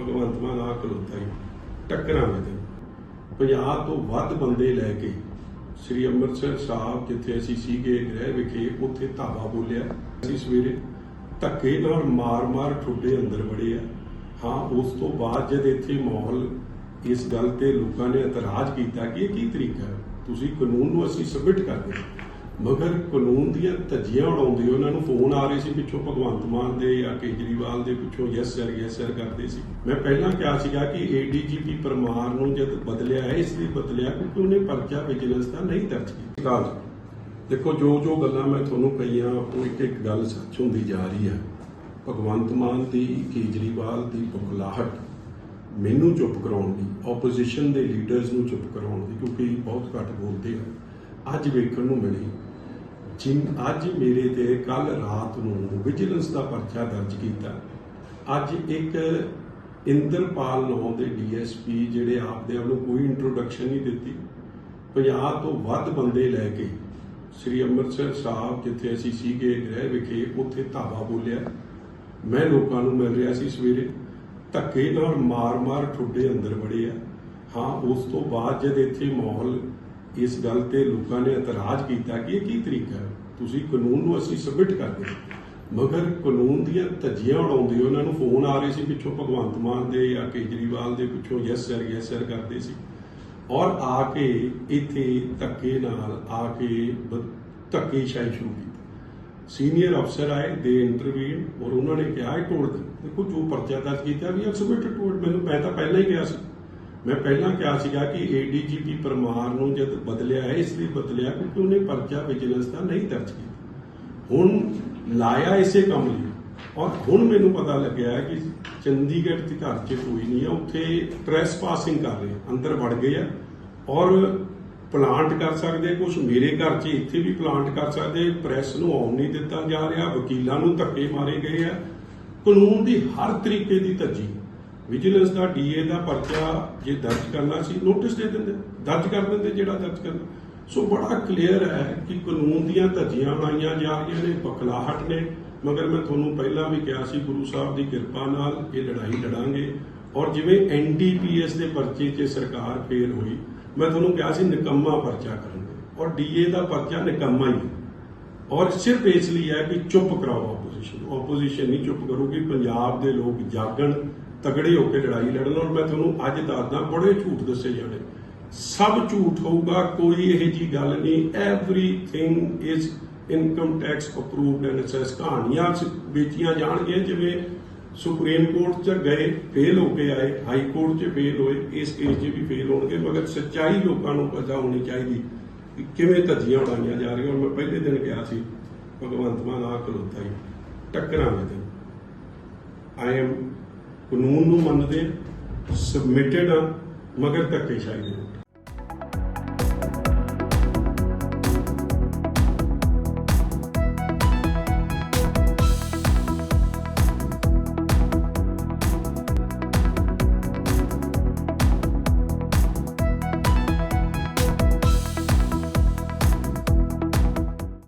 ਭਗਵੰਤ ਮਾਨ ਆ ਖਲੋਤਾ ਹੀ, ਟੱਕਰਾਂ ਵਿੱਚ। ਪੰਜਾਹ ਤੋਂ ਵੱਧ ਬੰਦੇ ਲੈ ਕੇ ਸ੍ਰੀ ਅੰਮ੍ਰਿਤਸਰ ਸਾਹਿਬ, ਜਿੱਥੇ ਅਸੀਂ ਸੀਗੇ ਗ੍ਰਹਿ ਵਿਖੇ, ਉੱਥੇ ਧਾਵਾ ਬੋਲਿਆ। ਅਸੀਂ ਸਵੇਰੇ ਧੱਕੇ ਨਾਲ ਮਾਰ-ਮਾਰ ਠੁੱਡੇ ਅੰਦਰ ਵੜੇ ਆ। ਹਾਂ, ਉਸ ਤੋਂ ਬਾਅਦ ਜਦ ਇੱਥੇ ਮਾਹੌਲ ਇਸ ਗੱਲ ਤੇ ਲੋਕਾਂ ਨੇ ਇਤਰਾਜ਼ ਕੀਤਾ ਕਿ ਇਹ ਕੀ ਤਰੀਕਾ ਹੈ? ਤੁਸੀਂ ਕਾਨੂੰਨ ਨੂੰ ਅਸੀਂ ਸਬਮਿਟ ਕਰਦੇ ਹਾਂ। ਮਗਰ ਕਾਨੂੰਨ ਦੀਆਂ ਧੱਜੀਆਂ ਉਡਾਉਂਦੇ ਉਹਨਾਂ ਨੂੰ ਫੋਨ ਆ ਰਹੇ ਸੀ, ਪਿੱਛੋਂ ਭਗਵੰਤ ਮਾਨ ਦੇ ਜਾਂ ਕੇਜਰੀਵਾਲ ਦੇ ਪਿੱਛੋਂ ਯੈਸ ਸਰ ਯੈਸ ਸਰ ਕਰਦੇ ਸੀ। ਮੈਂ ਪਹਿਲਾਂ ਕਿਹਾ ਸੀਗਾ ਕਿ ਏਡੀਜੀਪੀ ਪਰਮਾਰ ਨੂੰ ਜਦ ਬਦਲਿਆ ਹੈ, ਇਸ ਲਈ ਬਦਲਿਆ ਕਿਉਂਕਿ ਉਹਨੇ ਪਰਚਾ ਵਿਜੀਲੈਂਸ ਦਾ ਨਹੀਂ ਦਰਜ ਕੀਤਾ। ਦੇਖੋ, ਜੋ ਜੋ ਗੱਲਾਂ ਮੈਂ ਤੁਹਾਨੂੰ ਕਹੀਆਂ, ਉਹ ਇੱਕ ਇੱਕ ਗੱਲ ਸੱਚ ਹੁੰਦੀ ਜਾ ਰਹੀ ਹੈ। ਭਗਵੰਤ ਮਾਨ ਦੀ, ਕੇਜਰੀਵਾਲ ਦੀ ਬੁਖਲਾਹਟ ਮੈਨੂੰ ਚੁੱਪ ਕਰਾਉਣ ਦੀ ਆਪੋਜੀਸ਼ਨ ਦੇ ਲੀਡਰਸ ਨੂੰ ਚੁੱਪ ਕਰਾਉਣ ਦੀ ਕਿਉਂਕਿ ਬਹੁਤ ਘੱਟ ਬੋਲਦੇ ਆ। ਅੱਜ ਵੇਖਣ ਨੂੰ ਮਿਲੀ ਜਿਨ ਅੱਜ ਮੇਰੇ ਤੇ ਕੱਲ ਰਾਤ ਨੂੰ ਵਿਜੀਲੈਂਸ ਦਾ ਪਰਚਾ ਦਰਜ ਕੀਤਾ। ਅੱਜ ਇੱਕ ਇੰਦਰਪਾਲ ਨਾਂ ਦੇ ਡੀਐਸਪੀ ਜਿਹੜੇ ਆਪਦੇ ਆਪ ਨੂੰ ਕੋਈ ਇੰਟਰੋਡਕਸ਼ਨ ਨਹੀਂ ਦਿੱਤੀ। 50 ਤੋਂ ਵੱਧ ਬੰਦੇ ਲੈ ਕੇ ਸ੍ਰੀ ਅੰਮ੍ਰਿਤਸਰ ਸਾਹਿਬ, ਜਿੱਥੇ ਅਸੀਂ ਸੀਗੇ ਗ੍ਰਹਿ ਵਿਖੇ, ਉੱਥੇ ਧਾਵਾ ਬੋਲਿਆ। ਮੈਂ ਲੋਕਾਂ ਨੂੰ ਮਿਲ ਰਿਹਾ ਸੀ ਸਵੇਰੇ। ਧੱਕੇ ਨਾਲ ਮਾਰ-ਮਾਰ ਠੁੱਡੇ ਅੰਦਰ ਵੜੇ ਆ। ਹਾਂ, ਉਸ ਤੋਂ ਬਾਅਦ ਜਦ ਇੱਥੇ ਮਾਹੌਲ ਇਸ ਗੱਲ ਤੇ ਲੋਕਾਂ ਨੇ ਇਤਰਾਜ਼ ਕੀਤਾ ਕਿ ਇਹ ਕੀ ਤਰੀਕਾ ਹੈ? ਤੁਸੀਂ ਕਾਨੂੰਨ ਨੂੰ ਅਸੀਂ ਸਬਮਿਟ ਕਰਦੇ ਮਗਰ ਕਾਨੂੰਨ ਦੀਆਂ ਧੱਜੀਆਂ ਉਡਾਉਂਦੇ ਉਹਨਾਂ ਨੂੰ ਫੋਨ ਆ ਰਹੇ ਸੀ, ਪਿੱਛੋਂ ਭਗਵੰਤ ਮਾਨ ਦੇ ਜਾਂ ਕੇਜਰੀਵਾਲ ਦੇ ਪਿੱਛੋਂ ਯੈਸ ਸਰ ਯੈਸ ਸਰ ਕਰਦੇ ਸੀ। ਔਰ ਆ ਕੇ ਇੱਥੇ ਧੱਕੇ ਨਾਲ ਆ ਕੇ ਧੱਕੇ ਧੱਕੇਸ਼ਾਹੀ ਸ਼ੁਰੂ ਕੀਤੀ। ਸੀਨੀਅਰ ਅਫਸਰ ਆਏ ਦੇ ਇੰਟਰਵਿਊ ਔਰ ਉਹਨਾਂ ਨੇ ਕਿਹਾ ਇਹ ਟੋਲ ਦੇਖੋ ਜੋ ਪਰਚਾ ਦਰਜ ਕੀਤਾ ਵੀ ਐਕਸਪਰਟ ਟੋਲ ਮੈਨੂੰ ਮੈਂ ਤਾਂ ਪਹਿਲਾਂ ਹੀ ਕਿਹਾ ਸੀ। ਮੈਂ ਪਹਿਲਾਂ ਕਿਹਾ ਸੀਗਾ ਕਿ ਏਡੀਜੀਪੀ ਪਰਮਾਰ ਨੂੰ ਜਦ ਬਦਲਿਆ ਹੈ, ਇਸ ਲਈ ਬਦਲਿਆ ਕਿਉਂਕਿ ਉਹਨੇ ਪਰਚਾ ਵਿਜੀਲੈਂਸ ਦਾ ਨਹੀਂ ਦਰਜ ਕੀਤਾ। ਹੁਣ ਲਾਇਆ ਇਸੇ ਕੰਮ ਲਈ ਔਰ ਹੁਣ ਮੈਨੂੰ ਪਤਾ ਲੱਗਿਆ ਕਿ ਚੰਡੀਗੜ੍ਹ ਦੇ ਘਰ 'ਚ ਕੋਈ ਨਹੀਂ ਹੈ, ਉੱਥੇ ਟ੍ਰੈਸ ਪਾਸਿੰਗ ਕਰ ਰਹੇ ਅੰਦਰ ਵੜ ਗਏ ਆ ਔਰ ਪਲਾਂਟ ਕਰ ਸਕਦੇ ਕੁਝ ਮੇਰੇ ਘਰ 'ਚ ਇੱਥੇ ਵੀ ਪਲਾਂਟ ਕਰ ਸਕਦੇ ਪ੍ਰੈਸ ਨੂੰ ਆਉਣ ਨਹੀਂ ਦਿੱਤਾ ਜਾ ਰਿਹਾ, ਵਕੀਲਾਂ ਨੂੰ ਧੱਕੇ ਮਾਰੇ ਗਏ ਆ। ਕਾਨੂੰਨ ਦੀ ਹਰ ਤਰੀਕੇ ਦੀ ਧੱਜੀ। ਵਿਜੀਲੈਂਸ ਦਾ ਡੀਏ ਦਾ ਪਰਚਾ ਜੇ ਦਰਜ ਕਰਨਾ ਸੀ, ਨੋਟਿਸ ਦੇ ਦਿੰਦੇ, ਦਰਜ ਕਰ ਦਿੰਦੇ ਜਿਹੜਾ ਦਰਜ ਕਰਨਾ ਸੋ ਬੜਾ ਕਲੀਅਰ ਹੈ ਕਿ ਕਾਨੂੰਨ ਦੀਆਂ ਧੱਜੀਆਂ ਲਾਈਆਂ ਜਾ ਰਹੀਆਂ ਨੇ, ਬਖਲਾਹਟ ਨੇ। ਮਗਰ ਮੈਂ ਤੁਹਾਨੂੰ ਪਹਿਲਾਂ ਵੀ ਕਿਹਾ ਸੀ, ਗੁਰੂ ਸਾਹਿਬ ਦੀ ਕਿਰਪਾ ਨਾਲ ਇਹ ਲੜਾਈ ਲੜਾਂਗੇ। ਔਰ ਜਿਵੇਂ ਐਨਡੀਪੀਐਸ ਦੇ ਪਰਚੇ 'ਚ ਸਰਕਾਰ ਫੇਲ ਹੋਈ, ਮੈਂ ਤੁਹਾਨੂੰ ਕਿਹਾ ਸੀ, ਨਿਕੰਮਾ ਪਰਚਾ ਕਰਾਂਗੇ ਔਰ ਡੀਏ ਦਾ ਪਰਚਾ ਨਿਕੰਮਾ ਹੀ ਹੈ। ਔਰ ਸਿਰਫ ਇਸ ਲਈ ਹੈ ਕਿ ਚੁੱਪ ਕਰਾਓ ਆਪੋਜੀਸ਼ਨ ਆਪੋਜੀਸ਼ਨ ਨਹੀਂ ਚੁੱਪ ਕਰੂਗੀ, ਪੰਜਾਬ ਦੇ ਲੋਕ ਜਾਗਣ ਤਗੜੇ ਹੋ ਕੇ ਲੜਾਈ ਲੜਨ। ਔਰ ਮੈਂ ਤੁਹਾਨੂੰ ਅੱਜ ਦੱਸਦਾ, ਬੜੇ ਝੂਠ ਦੱਸੇ ਜਾਣੇ। ਸਭ ਝੂਠ ਹੋਊਗਾ, ਕੋਈ ਇਹ ਜੀ ਗੱਲ ਨਹੀਂ। Everything is income tax approved and assess ਕਹਾਣੀਆਂ ਚ ਵੇਚੀਆਂ ਜਾਣਗੀਆਂ, ਜਿਵੇਂ ਸੁਪਰੀਮ ਕੋਰਟ ਚ ਗਏ ਫੇਲ ਹੋ ਕੇ ਆਏ। ਹਾਈ ਕੋਰਟ ਚ ਫੇਲ ਹੋਏ। ਇਸ ਕੇਸ 'ਚ ਵੀ ਫੇਲ ਹੋਣਗੇ, ਮਗਰ ਸੱਚਾਈ ਲੋਕਾਂ ਨੂੰ ਪਤਾ ਹੋਣੀ ਚਾਹੀਦੀ। ਕਿ ਕਿਵੇਂ ਧੱਜੀਆਂ ਉਡਾਈਆਂ ਜਾ ਰਹੀਆਂ? ਔਰ ਮੈਂ ਪਹਿਲੇ ਦਿਨ ਕਿਹਾ ਸੀ, ਭਗਵੰਤ ਮਾਨ ਆ ਖਲੋਤਾ ਹੀ ਟੱਕਰਾਂ ਵਿੱਚ ਆਈ ਐਮ ਕਾਨੂੰਨ ਨੂੰ ਮੰਨਦੇ ਸਬਮਿਟਡ ਆ, ਮਗਰ ਧੱਕੇਸ਼ਾਹੀ ਦੇ।